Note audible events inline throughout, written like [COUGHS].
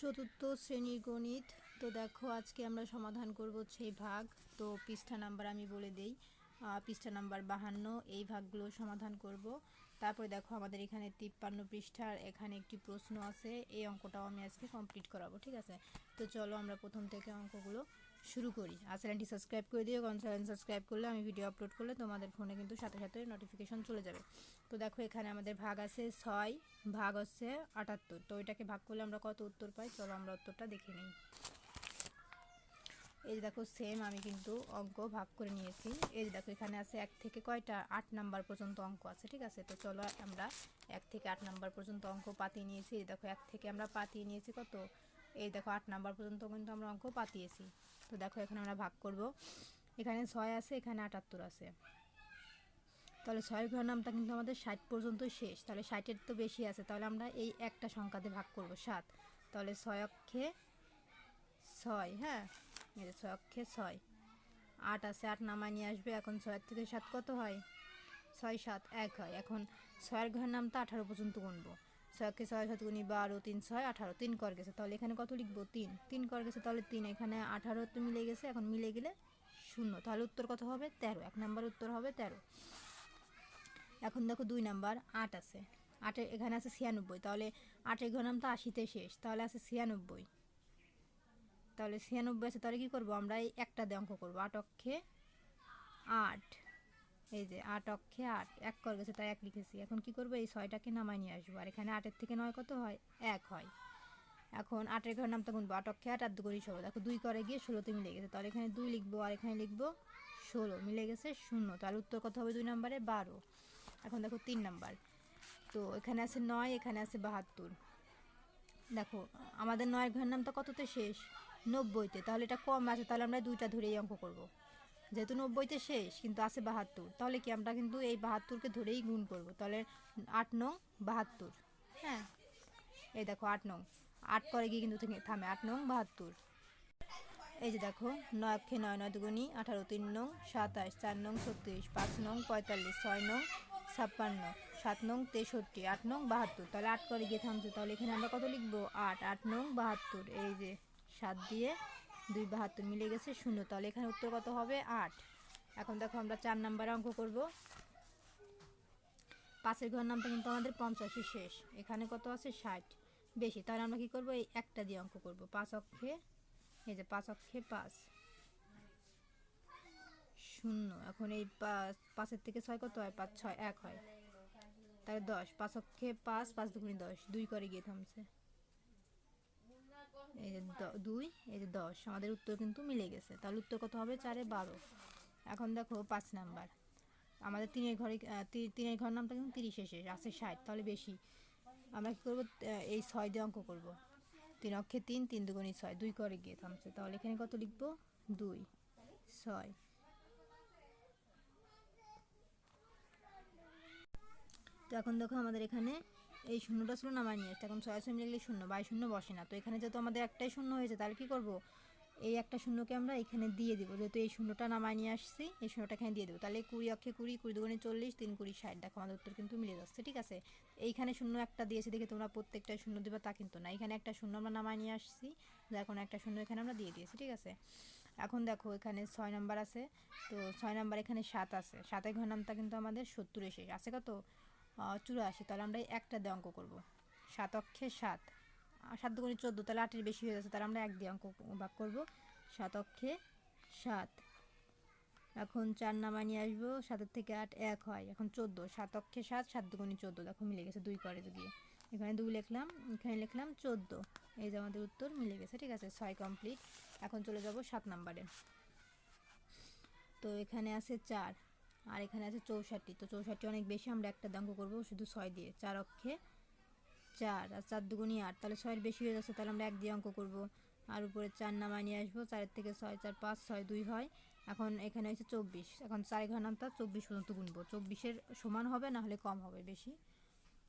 চতুর্থ শ্রেণির গণিত। তো দেখো, আজকে আমরা সমাধান করব সেই ভাগ। তো পৃষ্ঠা নাম্বার আমি বলে দেই। পৃষ্ঠা নাম্বার বাহান্ন, এই ভাগগুলো সমাধান করব। তারপরে দেখো, আমাদের এখানে তিপ্পান্ন পৃষ্ঠার এখানে একটি প্রশ্ন আছে। এই অঙ্কটাও আমি আজকে কমপ্লিট করাবো, ঠিক আছে? তো চলো আমরা প্রথম থেকে অঙ্কগুলো শুরু করি। আর চ্যানেলটি সাবস্ক্রাইব করে দিও, কারণ চ্যানেল সাবস্ক্রাইব করলে আমি ভিডিও আপলোড করলে তোমাদের ফোনে কিন্তু সাথে সাথে নোটিফিকেশন চলে যাবে। তো দেখো, এখানে আমাদের ভাগ আছে ছয়, ভাগ হচ্ছে আটাত্তর। তো এটাকে ভাগ করলে আমরা কত উত্তর পাই? চলো আমরা উত্তরটা দেখে নিই। এই যে দেখো সেম আমি কিন্তু অঙ্ক ভাগ করে নিয়েছি। এই যে দেখো, এখানে আছে এক থেকে কয়টা? আট নাম্বার পর্যন্ত অঙ্ক আছে, ঠিক আছে? তো চলো আমরা এক থেকে আট নাম্বার পর্যন্ত অঙ্ক পাতিয়ে নিয়েছি। এই দেখো, এক থেকে আমরা পাতিয়ে নিয়েছি কত? এই দেখো, আট নাম্বার পর্যন্ত কিন্তু আমরা অঙ্ক পাতিয়েছি। তো দেখো এখানে আমরা ভাগ করব। এখানে ছয় আছে, এখানে আটাত্তর আছে। তাহলে ছয়ের ঘর নামটা কিন্তু আমাদের ষাট পর্যন্ত শেষ। তাহলে ষাটের তো বেশি আছে, তাহলে আমরা এই একটা সংখ্যাতে ভাগ করব, সাত। তাহলে ছয় অক্ষে ছয় হ্যাঁ? এই যে ছয় অক্ষে ছয়। আট আছে, আট নামায় নিয়ে আসবে, এখন ছয়ের থেকে সাত কত হয়? ছয় সাত, এক হয়। এখন ছয়ের ঘর নামটা আঠারো পর্যন্ত গুনবো। ছয়কে ছয় সাত গুনি বারো, তিন ছয় আঠারো, তিন কর গেছে। তাহলে এখানে কত লিখব? তিন। তিন কর গেছে, তাহলে তিন। এখানে আঠারো তো মিলে গেছে, এখন মিলে গেলে শূন্য। তাহলে উত্তর কত হবে? তেরো। এক নাম্বার উত্তর হবে তেরো। এখন দেখো দুই নাম্বার, আট আছে। আটের এখানে আছে ছিয়ানব্বই। তাহলে আটের ঘর তো আশিতে শেষ। তাহলে আছে ছিয়ানব্বই। তাহলে ছিয়ানব্বই আছে, তাহলে কী করব? আমরা এই একটা দিয়ে অঙ্ক করব। আট অক্ষে আট। এই যে আট অক্ষে আট, এক কর গেছে, তাই এক লিখেছি। এখন কি করব? এই ছয়টাকে নামায় নিয়ে আসব। আর এখানে আটের থেকে নয় কত হয়? এক হয়। এখন আটের ঘর নামটা গুনবো। আট অক্ষে আট আর দু করি ষোলো। দেখো, দুই করে গিয়ে ষোলোতে মিলে গেছে। তাহলে এখানে দুই লিখব আর এখানে লিখব ষোলো। মিলে গেছে শূন্য। তাহলে উত্তর কত হবে? দুই নম্বরে বারো। এখন দেখো, তিন নাম্বার। তো এখানে আছে নয়, এখানে আছে বাহাত্তর। দেখো, আমাদের নয়ের ঘর নামটা কততে শেষ? নব্বইতে। তাহলে এটা কম আছে। তাহলে আমরা দুইটা ধরেই অঙ্ক করব। যেহেতু নব্বইতে শেষ, কিন্তু আছে বাহাত্তর, তাহলে কি আমরা কিন্তু এই বাহাত্তরকে ধরেই গুণ করব? তাহলে আট নং বাহাত্তর। হ্যাঁ এই দেখো আট নং। আট করে গিয়ে কিন্তু থামে, আট নং বাহাত্তর। এই যে দেখো, নয় অক্ষে নয় নয় দুগুনি আঠারো তিন নং, সাতাশ, চার নং ছত্রিশ, পাঁচ নং পঁয়তাল্লিশ, ছয় নং ছাপ্পান্ন, সাত নং তেষট্টি, আট নং বাহাত্তর। তাহলে আট করে গিয়ে থামছে, তাহলে এখানে আমরা কত লিখব? আট আট নং বাহাত্তর। এই যে সাত দিয়ে দুই বাহাত্তর মিলে গেছে, শূন্য। তাহলে এখানে উত্তর কত হবে? আট। এখন দেখো আমরা চার নাম্বারে অঙ্ক করব। পাঁচের ঘর নামটা কিন্তু আমাদের পঞ্চাশে শেষ। এখানে কত আছে? ষাট। বেশি। তাহলে আমরা কি করব? এই একটা দিয়ে অঙ্ক করব। পাঁচ অক্ষে, এই যে পাঁচ অক্ষে পাঁচ। শূন্য। এখন এই পাঁচ, পাঁচের থেকে ছয় কত হয়? পাঁচ, ছয়, এক হয়। তাহলে দশ। পাঁচ অক্ষে পাঁচ পাঁচ দুগুণি দশ। দুই করে গিয়ে থামছে। এই যে দুই, এই যে দশ, আমাদের উত্তর কিন্তু মিলে গেছে। তাহলে উত্তর কত হবে? চারে বারো। এখন দেখো পাঁচ নাম্বার। আমাদের তিনের ঘরে তিনের ঘর নামটা কিন্তু তিরিশে শেষ, আছে ষাট, তাহলে বেশি। আমরা কী করব? এই ছয় দিয়ে অঙ্ক করব। তিন অক্ষে তিন তিন দুগুণি ছয়, দুই করে গিয়ে থামছে। তাহলে এখানে কত লিখব? দুই, ছয়। তো এখন দেখো আমাদের এখানে এই শূন্যটা ছিল নামায় নিয়ে আসছে এখন ছয় ছয় মিলে শূন্য, বাই শূন্য বসে না। তো এখানে যেহেতু আমাদের একটাই শূন্য হয়েছে, তাহলে কি করব? এই একটা শূন্যকে আমরা এখানে দিয়ে দিব। যেহেতু এই শূন্যটা নামায় নিয়ে আসছি, এই শূন্যটা এখানে দিয়ে দেবো। তাহলে কুড়ি অক্ষে কুড়ি কুড়ি দুগুণে চল্লিশ, তিন কুড়ি ষাট। দেখো আমাদের উত্তর কিন্তু মিলে যাচ্ছে, ঠিক আছে? এইখানে শূন্য একটা দিয়েছে, দেখে তোমরা প্রত্যেকটা শূন্য দেবে, তা কিন্তু না। এখানে একটা শূন্য আমরা নামায় নিয়ে আসছি কোনো একটা শূন্য এখানে আমরা দিয়ে দিয়েছি, ঠিক আছে? এখন দেখো, এখানে ছয় নাম্বার আছে। তো ছয় নাম্বার এখানে সাত আছে। সাতের ঘর নামটা কিন্তু আমাদের সত্তরে শেষ। আছে কত? চুরাশি তাহলে আমরা একটা দিয়ে অঙ্ক করব। সাত অক্ষে সাত। সাত দুগুণে চোদ্দ, তাহলে আটের বেশি হয়ে যাচ্ছে, তাহলে আমরা এক দিয়ে অঙ্ক ভাগ করব। সাত অক্ষে সাত। এখন চার নামা নিয়ে আসব, সাতের থেকে আট এক হয়, এখন চোদ্দ। সাত অক্ষে সাত সাত দুগুণে চোদ্দ, দেখো মিলে গেছে দুই করে গিয়ে এখানে দুই লিখলাম, এখানে লিখলাম চোদ্দ। এই যে আমাদের উত্তর মিলে গেছে, ঠিক আছে, ছয় কমপ্লিট এখন চলে যাব সাত নাম্বারে। তো এখানে আছে চার। আর এখানে আছে চৌষট্টি। তো চৌষট্টি অনেক বেশি, আমরা একটা দাঙ্ক করব, শুধু ছয় দিয়ে, চার অক্ষে চার আর চার দুগুণি আট। তাহলে ছয়ের বেশি হয়ে যাচ্ছে, তাহলে আমরা এক দিয়ে অঙ্ক করব। আর উপরে চার নামায় নিয়ে আসব, চারের থেকে ছয়, চার পাঁচ, ছয় দুই হয়। এখন এখানে হচ্ছে চব্বিশ। এখন চার ঘর নামটা চব্বিশ পর্যন্ত গুনবো। চব্বিশের সমান হবে, না হলে কম হবে, বেশি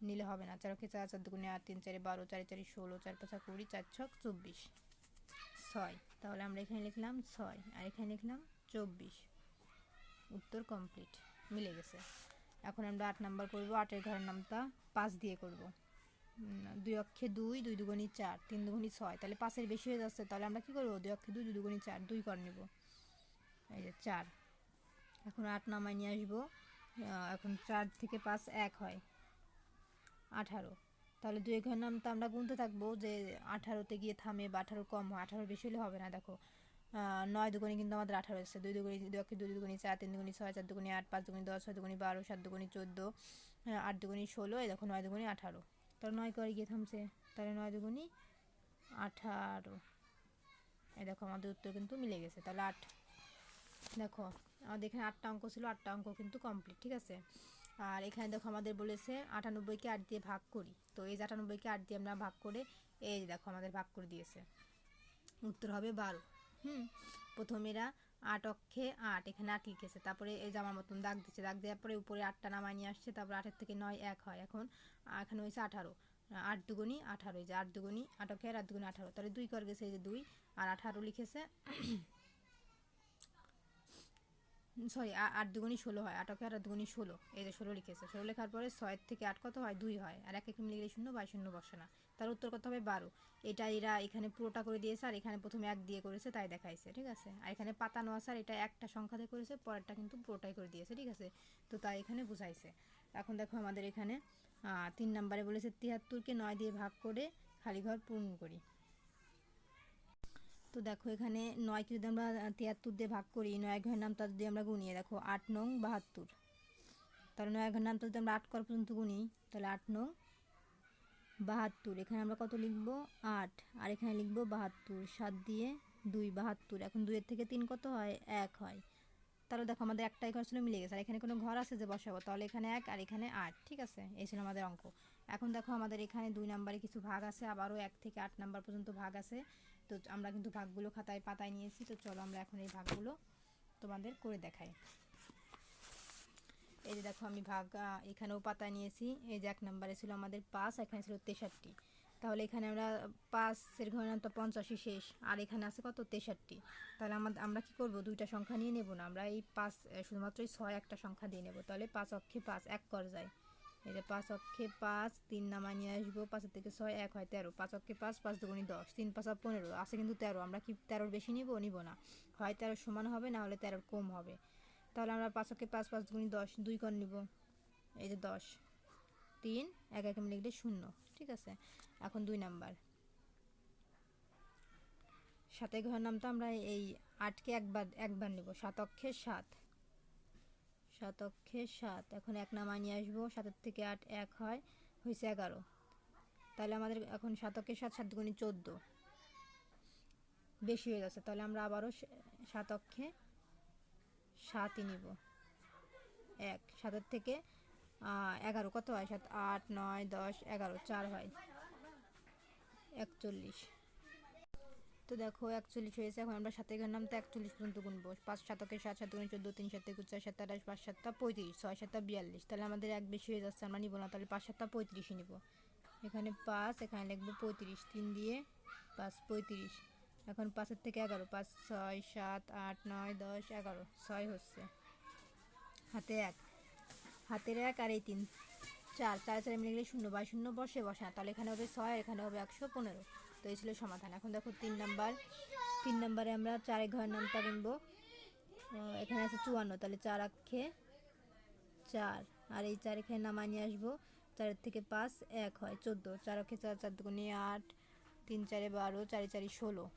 নিলে হবে না। চার অক্ষে চার চার দুগুণে আট, তিন, চারে বারো, চারে চারি ষোলো, চার পাঁচা কুড়ি, চার, ছক, চব্বিশ। ছয়। তাহলে আমরা এখানে লিখলাম ছয়, আর এখানে লিখলাম চব্বিশ। উত্তর কমপ্লিট মিলে গেছে। এখন আমরা আট নাম্বার করব, আটের ঘরের নামটা পাঁচ দিয়ে করব। দুই অক্ষে দুই দুই দুগুণি চার, তিন দুগুণি ছয়, তাহলে পাঁচের বেশি হয়ে যাচ্ছে, তাহলে আমরা কি করব? দুই অক্ষে দুই দুই দুগুণি চার, দুই করে নেব। এই যে চার। এখন আট নামায় নিয়ে আসব। এখন চার থেকে পাঁচ এক হয়। আঠারো। তাহলে দুই ঘর তো আমরা গুনতে থাকব যে আঠারোতে গিয়ে থামে বা আঠারো কম হয়, আঠারো বেশি হলে হবে না, দেখো। নয় দুগুণে কিন্তু আমাদের আঠারো এসেছে। দুই দুগুণি দুই দুগুণি চার তিন দুগুণি ছয় চার দুগুণি আট পাঁচ দুগুণি দশ ছয় দুগুণি বারো সাত দুগুণি চোদ্দ আহ, আট দুগুণি ষোলো এই দেখো নয় দুগুণি আঠারো। তাহলে নয় করে গিয়ে থামছে। তাহলে নয় দুগুণি আঠারো। এই দেখো আমাদের উত্তর কিন্তু মিলে গেছে। তাহলে আট। দেখো আমাদের এখানে আটটা অঙ্ক ছিল আটটা অঙ্ক কিন্তু কমপ্লিট ঠিক আছে? আর এখানে দেখো আমাদের বলেছে আটানব্বইকে আট দিয়ে ভাগ করি। তো এই যে আটানব্বইকে আট দিয়ে আমরা ভাগ করে এই দেখো আমাদের ভাগ করে দিয়েছে। উত্তর হবে বারো। হুম। প্রথম এরা আট অক্ষে আট, এখানে আট লিখেছে। তারপরে এই জামার মতন দাগ দিচ্ছে, দাগ দেওয়ার পরে উপরে আটটা নামায় নিয়ে আসছে, তারপরে আটের থেকে নয় এক হয়। এখন এখানে হয়েছে আঠারো। আট দুগুনি আঠারো, এই যে আট দুগুনি আট অক্ষে আর আট দুগুনি আঠারো। তাহলে দুই করে গেছে এই যে দুই, আর আঠারো লিখেছে, [COUGHS] সরি আট দুগুনি ষোলো হয় আটকে আর দুগুনি ষোলো। এই যে ষোলো লিখেছে। ষোলো লেখার পরে ছয়ের থেকে আট কত হয়? দুই হয়। আর এক এক মিলে গেলে শূন্য, বাই শূন্য বসে না। তার উত্তর করতে হবে বারো। এটা এরা এখানে পুরোটা করে দিয়েছে আর এখানে প্রথমে এক দিয়ে করেছে, তাই দেখাইছে, ঠিক আছে? আর এখানে পাতানো আছে আর এটা একটা সংখ্যাতে করেছে, পরেরটা কিন্তু পুরোটাই করে দিয়েছে, ঠিক আছে? তো তাই এখানে বুঝাইছে। এখন দেখো আমাদের এখানে তিন নম্বরে বলেছে তিয়াত্তরকে নয় দিয়ে ভাগ করে খালি ঘর পূরণ করি। তো দেখো এখানে নয়কে যদি আমরা তিয়াত্তর দিয়ে ভাগ করি, নয় ঘরের নামটা যদি আমরা গুনিয়ে, দেখো আট নং বাহাত্তর। তাহলে নয় ঘরের নামটা যদি আমরা আট কর পর্যন্ত গুনি, তাহলে আট নং বাহাত্তর। এখানে আমরা কত লিখব? আট। আর এখানে লিখব বাহাত্তর। সাত দিয়ে দুই, বাহাত্তর। এখন দুইয়ের থেকে তিন কত হয়? এক হয়। তাহলে দেখো আমাদের একটাই ঘর ছিল মিলে গেছে। আর এখানে কোনো ঘর আছে যে বসাবো? তাহলে এখানে এক আর এখানে আট, ঠিক আছে? এই ছিল আমাদের অঙ্ক। এখন দেখো আমাদের এখানে দুই নাম্বারে কিছু ভাগ আছে। আবারও এক থেকে আট নাম্বার পর্যন্ত ভাগ আছে। তো আমরা কিন্তু ভাগগুলো খাতায় পাতায় নিয়েছি। তো চলো আমরা এখন এই ভাগগুলো তোমাদের করে দেখাই। এই যে দেখো আমি ভাগ এখানেও পাতা নিয়েছি। এই যে এক নম্বরে ছিল আমাদের পাঁচ, এখানে ছিল তেষট্টি। তাহলে এখানে আমরা পাঁচের ঘরের নামটা পঞ্চাশি শেষ, আর এখানে আছে কত? তেষট্টি। তাহলে আমাদের আমরা কি করব? দুইটা সংখ্যা নিয়ে নেব না, আমরা এই পাঁচ শুধুমাত্র ছয় একটা সংখ্যা দিয়ে নেব। তাহলে পাঁচ অক্ষে পাঁচ, এক কর যায়। এই যে পাঁচ অক্ষে পাঁচ, তিন নামা নিয়ে আসব, পাঁচের থেকে ছয়, এক হয় তেরো। পাঁচ অক্ষে পাঁচ পাঁচ দুগুণি দশ, তিন পাঁচা পনেরো, আছে কিন্তু তেরো। আমরা কি তেরোর বেশি নিব? নিব না। হয় তেরোর সমান হবে, না হলে তেরোর কম হবে। তাহলে আমরা পাঁচ অক্ষে পাঁচ পাঁচ দুগুণি দশ, দুই কর নিব। এই যে দশ। তিন, এক এক লিখলে শূন্য। ঠিক আছে? এখন দুই নাম্বার। সাথে ঘর নামটা আমরা এই আটকে একবার একবার নিব। সাত অক্ষে সাত। সাত অক্ষে সাত। এখন এক নামায় নিয়ে আসব। সাতের থেকে আট এক হয় হয়েছে এগারো। তাহলে আমাদের এখন সাত অক্ষে সাত সাত দুগুণি চোদ্দ। বেশি হয়ে যাচ্ছে। তাহলে আমরা আবারও সাত অক্ষে সাতই নিব। এক, সাতের থেকে এগারো, কত হয়? সাত, আট, নয়, দশ, এগারো, চার হয়। একচল্লিশ। তো দেখো, একচল্লিশ হয়েছে, এখন আমরা সাথে ঘর নামতে একচল্লিশ পর্যন্ত গুনবো। পাঁচ শতকে সাত সাত গুণ চোদ্দ, তিন সাত একুশ চার সাত, আঠাশ, পাঁচ, সাতটা পঁয়ত্রিশ, ছয়, সাতটা বিয়াল্লিশ। তাহলে আমাদের এক বেশি হয়ে যাচ্ছে, আমরা নিব না। তাহলে পাঁচ, সাতটা পঁয়ত্রিশই নিব। এখানে পাঁচ, এখানে লিখব পঁয়ত্রিশ। তিন দিয়ে পাঁচ, পঁয়ত্রিশ। এখন পাঁচের থেকে এগারো, পাঁচ, ছয়, সাত, আট, নয়, দশ, এগারো, ছয় হচ্ছে। হাতে এক। হাতের এক আর এই তিন। চার চার চার মিলে গেলে শূন্য, বাই শূন্য বসে বসে। না তাহলে এখানে হবে ছয়, এখানে হবে একশো পনেরো। তো এই ছিল সমাধান। এখন দেখো তিন নাম্বার। তিন নাম্বারে আমরা চারে ঘরের নামটা গুনবো। এখানে আছে চুয়ান্ন। তাহলে চার আক্ষে চার। আর এই চার এখানে নামায় নিয়ে আসব। চারের থেকে পাঁচ এক হয়, চোদ্দ। চার অক্ষে চার চার দুগুণে আট। তিন, চারে বারো, চারে চারি ষোলো।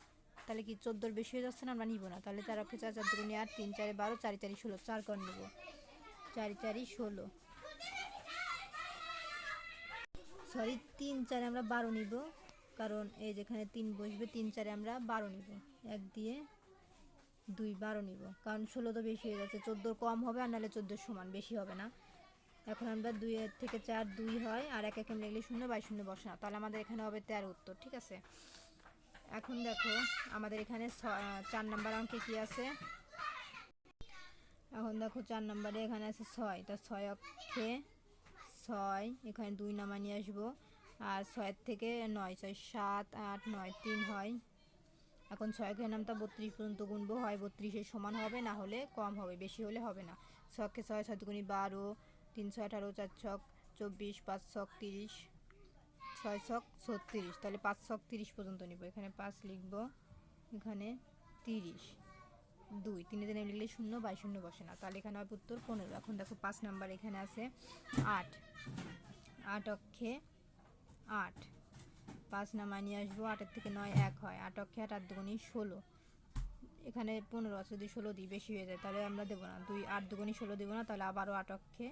তাহলে কি চোদ্দোর বেশি হয়ে যাচ্ছে না আমরা নিব না? তাহলে চার অক্ষে চার চার দুগুণে আট, তিন, চারে বারো, চারি চারি ষোলো, চার কর নেব। চারি চারি ষোলো। সরি তিন চারে আমরা বারো নিব, কারণ এই যেখানে তিন বসবে, তিন চারে আমরা বারো নিব। এক দিয়ে দুই, বারো নিব, কারণ ষোলো তো বেশি হয়ে যাচ্ছে। চোদ্দোর কম হবে আর নাহলে চোদ্দোর সমান বেশি হবে না। এখন আমরা দুইয়ের থেকে চার দুই হয়, আর এক একে লিখলে শূন্য, বাই শূন্য বসে না। তাহলে আমাদের এখানে হবে তেরো উত্তর, ঠিক আছে? এখন দেখো আমাদের এখানে চার নাম্বার অঙ্কে কি আছে? এখন দেখো চার নাম্বারে এখানে আছে ছয়। তা ছয় অক্ষে ছয়, এখানে দুই নামা নিয়ে আসব। আর ছয়ের থেকে নয়, ছয় সাত, আট, নয়, তিন হয়। এখন ছয় ঘরের নামটা বত্রিশ পর্যন্ত গুনবো। হয় বত্রিশের সমান হবে, না হলে কম হবে, বেশি হলে হবে না। ছয়কে ছয় ছয় দুগুনি বারো, তিন, ছয়, আঠারো, চার, ছক, চব্বিশ, পাঁচ, ছক, তিরিশ। ছয় ছক ছত্রিশ, তাহলে পাঁচ ছক তিরিশ পর্যন্ত নিব। এখানে পাঁচ লিখব, এখানে তিরিশ। দুই, তিনে দিনে লিখলে শূন্য, বাই শূন্য বসে না। তাহলে এখানে হবে উত্তর পনেরো। এখন দেখো পাঁচ নাম্বার এখানে আছে আট। আট অক্ষে আট। পাঁচ নামা নিয়ে আসব, আটের থেকে নয় এক হয়। আট অক্ষে আট আট দুগুণি ষোলো। এখানে পনেরো আছে, যদি ষোলো দিই, বেশি হয়ে যায়, তাহলে আমরা দেবো না। দুই, আট দুগুণি ষোলো দেবো না, তাহলে আবারও আট অক্ষে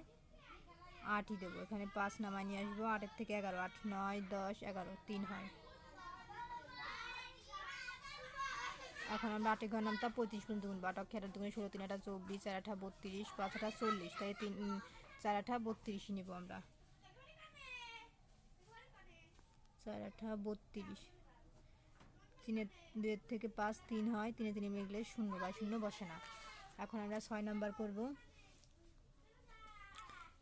আটই দেবো। এখানে পাঁচ নামায় নিয়ে আসব। আটের থেকে এগারো। আট, নয়, দশ, এগারো, তিন হয়। এখন আমরা আটে ঘর নামটা পঁয়ত্রিশ পর্যন্ত গুনবো আট অক্ষে আট দুগুণি ষোলো, তিন আটা চব্বিশ, চার আঠা বত্রিশ, পাঁচ আঠা চল্লিশ। তাই তিন চার আঠা বত্রিশই নিব আমরা। চার আঠা বত্রিশ। তিনের দুয়ের থেকে পাঁচ তিন হয়। তিনে তিনে মিললে শূন্য। বা শূন্য বসে না। এখন আমরা ছয় নাম্বার করব।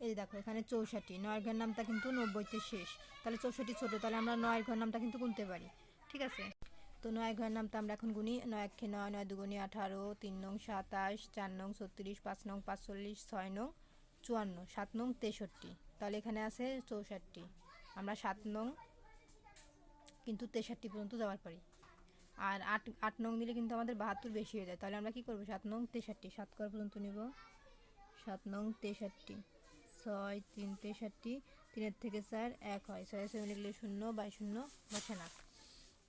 এই দেখো, এখানে চৌষট্টি নয় ঘর নামটা কিন্তু নব্বইতে শেষ। তাহলে চৌষট্টি ছোটো, তাহলে আমরা নয় ঘর নামটা কিন্তু গুনতে পারি। ঠিক আছে? তো নয় ঘর নামটা আমরা এখন গুনি নয় একে নয় নয় দুগুনি আঠারো, তিন নং সাতাশ, চার নং ছত্রিশ, পাঁচ নং পাঁচচল্লিশ, ছয় নং চুয়ান্ন, সাত নং তেষট্টি। তাহলে এখানে আছে চৌষট্টি। আমরা সাত নং কিন্তু তেষট্টি পর্যন্ত যাওয়ার পারি। আর আট আট নং দিলে কিন্তু আমাদের বাহাত্তর বেশি হয়ে যায়। তাহলে আমরা কী করব? সাত নং তেষট্টি, সাত কর পর্যন্ত নিব। সাত নং তেষট্টি। ছয়, তিন, তেষট্টি, তিনের থেকে চার, এক হয়। ছয় ছয় লিখলে শূন্য, বাই শূন্য, বসে না।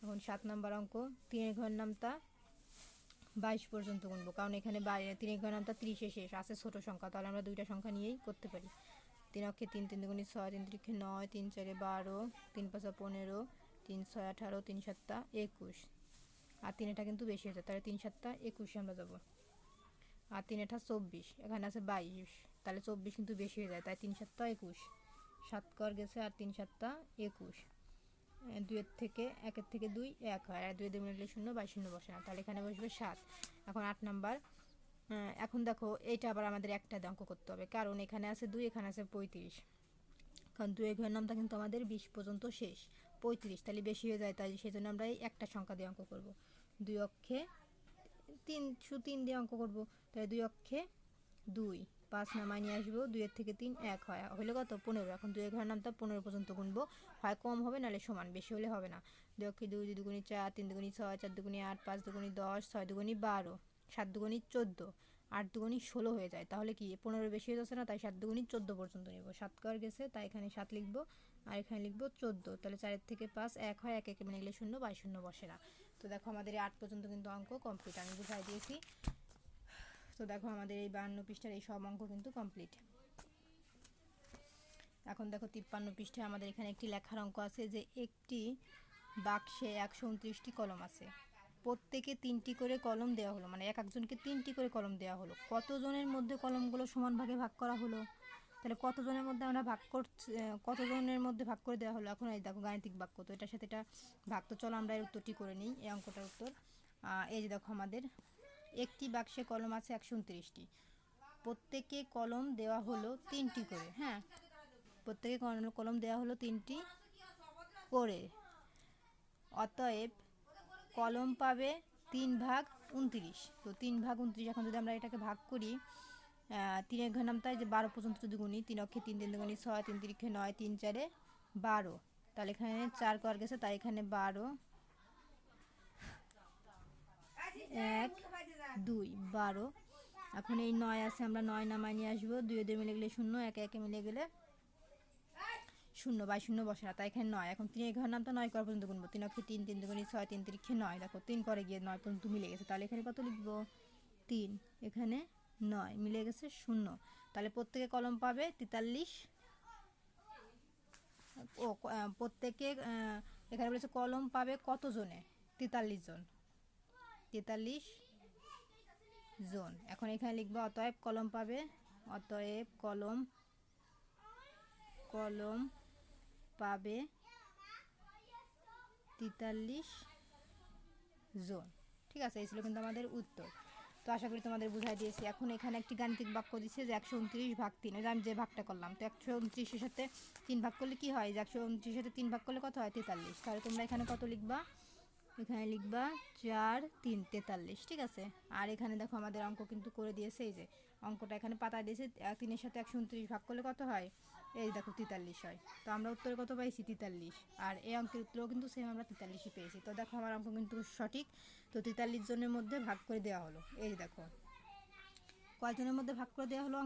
এখন সাত নম্বর অঙ্ক, তিনের ঘর নামটা বাইশ পর্যন্ত গুনবো। কারণ এখানে তিনের ঘর নামটা তিরিশে শেষ, আছে ছোট সংখ্যা, তাহলে আমরা দুইটা সংখ্যা নিয়েই করতে পারি। তিন অক্ষে তিন তিন দুগুণি ছয়, তিন তিরিখে নয়, তিন চারে বারো, তিন পাঁচা পনেরো, তিন ছয় আঠারো, তিন সাতটা একুশ। আর তিন এটা কিন্তু বেশি হয়েছে, তাহলে তিন সাতটা একুশে আমরা যাব। আর তিন এটা চব্বিশ, এখানে আছে বাইশ। তাহলে চব্বিশ কিন্তু বেশি হয়ে যায় তাই তিন সাতটা একুশ। সাত কর গেছে আর তিন সাতটা একুশ। এ, দুইয়ের থেকে একের থেকে দুই এক হয় আর দুই দুই মিলে শূন্য বাই শূন্য বসে না। তাহলে এখানে বসবে সাত। এখন আট নাম্বার। এখন দেখো এটা আবার আমাদের একটা অঙ্ক করতে হবে। কারণ এখানে আছে দুই এখানে আছে পঁয়ত্রিশ। কারণ দুই ঘরের নামটা কিন্তু আমাদের বিশ পর্যন্ত শেষ। পঁয়ত্রিশ তাহলে বেশি হয়ে যায় তাই সেই জন্য আমরা এই একটা সংখ্যা দিয়ে অঙ্ক করব। দুই অক্ষে তিন শু তিন দিয়ে অঙ্ক করব। তাই দুই অক্ষে দুই। পাঁচ নামায় নিয়ে আসব, দুইয়ের থেকে তিন এক হয়। হলে কত? পনেরো। এখন দুই ঘরের নামটা পনেরো পর্যন্ত গুনবো। হয় কম হবে, নাহলে সমান। বেশি হলে হবে না। দুই দুই দুই দুগুনি চার, তিন দুগুনি ছয়, চার দুগুনি আট, পাঁচ দুগুনি দশ, ছয় দুগুনি বারো, সাত দুগুনি চোদ্দ, আট দুগুনি ষোলো হয়ে যায়। তাহলে কি? পনেরো বেশি হয়ে যাচ্ছে না, তাই সাত দুগুনি চোদ্দ পর্যন্ত নেব। সাত কর গেছে, তাই এখানে সাত লিখব, আর এখানে লিখব চোদ্দ। তাহলে চারের থেকে পাঁচ এক হয়, এক একে মিলে শূন্য, বাই শূন্য বসে না। তো দেখো আমাদের আট পর্যন্ত কিন্তু অঙ্ক কমপ্লিট আমি বুঝাই দিয়েছি। তো দেখো আমাদের এই বাহান্ন পৃষ্ঠার এই সব অঙ্ক কিন্তু কমপ্লিট এখন দেখো তিপ্পান্ন পৃষ্ঠায় আমাদের এখানে একটি লেখার অঙ্ক আছে যে একটি বাক্সে একশো উনত্রিশটি কলম আছে। প্রত্যেকে তিনটি করে কলম দেওয়া হলো মানে এক একজনকে তিনটি করে কলম দেওয়া হলো। কতজনের মধ্যে কলমগুলো সমান ভাগে ভাগ করা হলো? তাহলে কতজনের মধ্যে আমরা ভাগ করছি কতজনের মধ্যে ভাগ করে দেওয়া হলো? এখন এই দেখো গাণিতিক বাক্য, তো এটার সাথে এটা ভাগ, তো চলো আমরা এর উত্তরটি করে নিই, এই অঙ্কটার উত্তর। এই যে দেখো আমাদের একটি বাক্সে কলম আছে একশো উনত্রিশটি। প্রত্যেকে কলম দেওয়া হলো তিনটি করে হ্যাঁ? প্রত্যেকে কলম- দেওয়া হলো তিনটি করে। অতএব কলম পাবে তিন ভাগ উনত্রিশ। তো তিন ভাগ উনত্রিশ এখন যদি আমরা এটাকে ভাগ করি তিনের ঘর নামটাই যে বারো পর্যন্ত যদি গুনি, তিন অক্ষে তিন তিন দুগুনি ছয়, তিন তিরিখে নয়, তিন চারে বারো। তাহলে এখানে চার কর গেছে, তাই এখানে বারো, এক দুই, বারো। এখন এই নয় আছে, আমরা নয় নামায় নিয়ে আসব। দুই দুই মিলে গেলে শূন্য, একে একে মিলে গেলে শূন্য বাই শূন্য বসে না, তাই এখানে নয়। এখন তিনের ঘর নামটা নয় কর পর্যন্ত গুনবো। তিন অক্ষে তিন তিন দুগুনি ছয়, তিন তিরিখে নয়। দেখো, তিন করে গিয়ে নয় পর্যন্ত মিলে গেছে। তাহলে এখানে কত লিখব? তিন। এখানে নয়, মিলে গেছে শূন্য। তাহলে প্রত্যেকে কলম পাবে তেতাল্লিশ। ও প্রত্যেকে এখানে বলেছে কলম পাবে কতজনে? তেতাল্লিশ জন। তেতাল্লিশ জন। এখন এখানে লিখব, অতএব কলম পাবে? অতএব কলম কলম পাবে তেতাল্লিশ জোন। ঠিক আছে, এই ছিল কিন্তু আমাদের উত্তর। তো আশা করি তোমাদের বুঝাই দিয়েছি। এখন এখানে একটি গাণিতিক বাক্য দিচ্ছে যে একশো উনত্রিশ ভাগ তিন। আমি যে ভাগটা করলাম, তো একশো উনত্রিশের সাথে তিন ভাগ করলে কি হয়? যে একশো উনত্রিশের সাথে তিন ভাগ করলে কত হয়? তেতাল্লিশ। তাহলে তোমরা এখানে কত লিখবা? এখানে লিখবা চার, তিন, তেতাল্লিশ, ঠিক আছে? আর এখানে দেখো আমাদের অঙ্ক কিন্তু করে দিয়েছে, এই যে অঙ্কটা এখানে পাতা দিয়েছে তিনের সাথে একশো উনত্রিশ ভাগ করলে কত হয়? এই দেখো তেতাল্লিশ হয়। তো আমরা উত্তরে কত পাইছি? তেতাল্লিশ। আর এই অঙ্কের উত্তরেও কিন্তু সেম আমরা তেতাল্লিশই পেয়েছি। তো দেখো আমার অঙ্ক কিন্তু সঠিক। তো তেতাল্লিশ জনের মধ্যে ভাগ করে দেওয়া হলো। এই দেখো। কয়জনের মধ্যে ভাগ করে দেওয়া হলো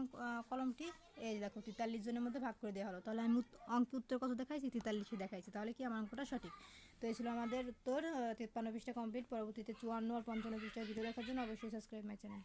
কলমটি? এই দেখো, তেতাল্লিশ জনের মধ্যে ভাগ করে দেওয়া হলো। তাহলে আমি অঙ্কে উত্তর কত দেখাইছি? তেতাল্লিশই দেখাইছি। তাহলে কি আমার অঙ্কটা সঠিক? তো এই ছিল আমাদের উত্তর তেপ্পান্ন পৃষ্ঠা কমপ্লিট পরবর্তীতে চুয়ান্ন আর পঞ্চান্ন পৃষ্ঠার ভিডিও দেখার জন্য অবশ্যই সাবস্ক্রাইব মাই চ্যানেল